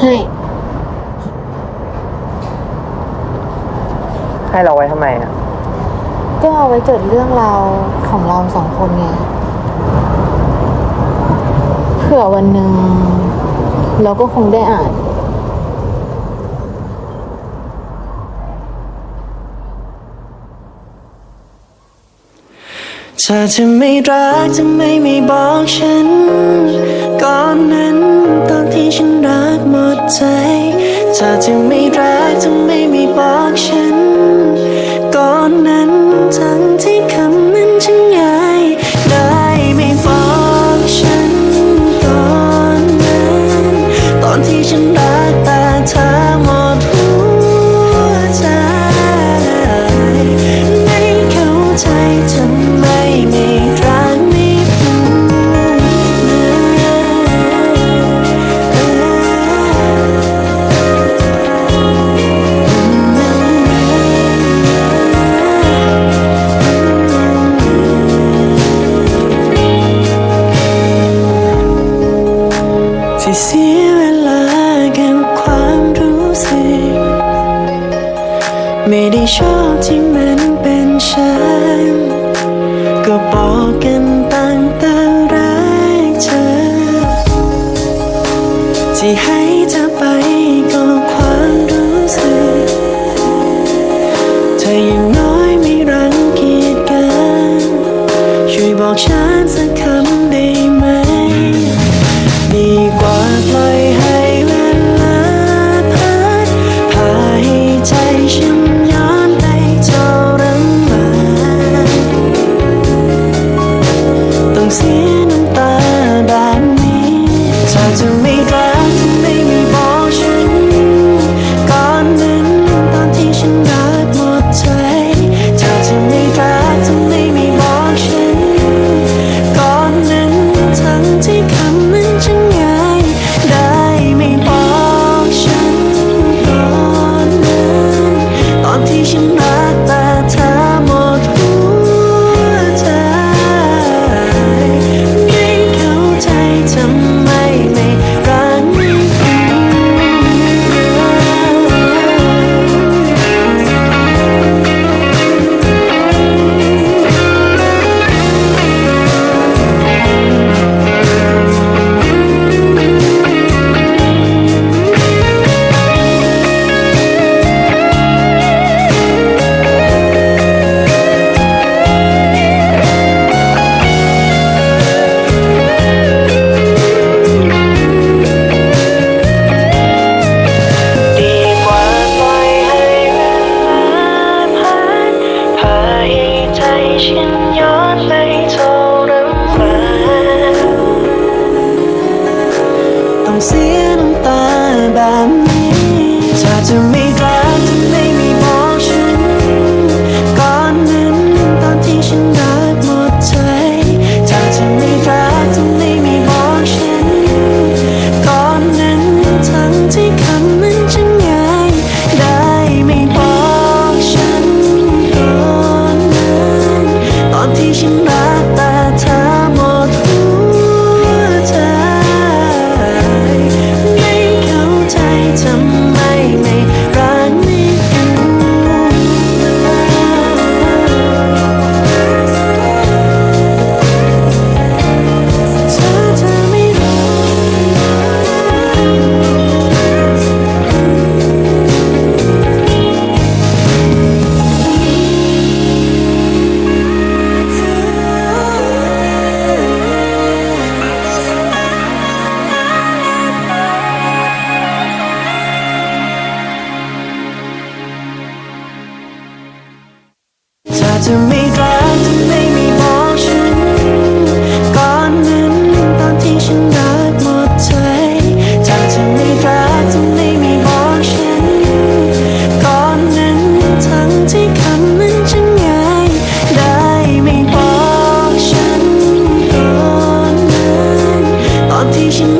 ให้ ให้เราไว้ทำไมอะ ก็เอาไว้เกิดเรื่องราวของเราสองคนไงเผื่อวันหนึ่งเราก็คงได้อ่านถ้าจะไม่รักจะไม่ไม่บอกฉัน ก่อนนั้นต ใจถ้าจะไม่รักจะไม่ไม่บอกฉัน ก่อนนั้นทั้งที่คำนั้นฉันง่ายได้ไม่บอกฉันก่อนนั้น ตอนที่ฉันรัก ไม่ได้ชอบที่มันเป็นฉัน ก็บอกกันตั้งแต่แรกเธอ ที่ให้เธอไปก็ความรู้สึก เธอยัง ฉันรักแต่เธอหมดหัวใจ ไม่เข้าใจทำ attention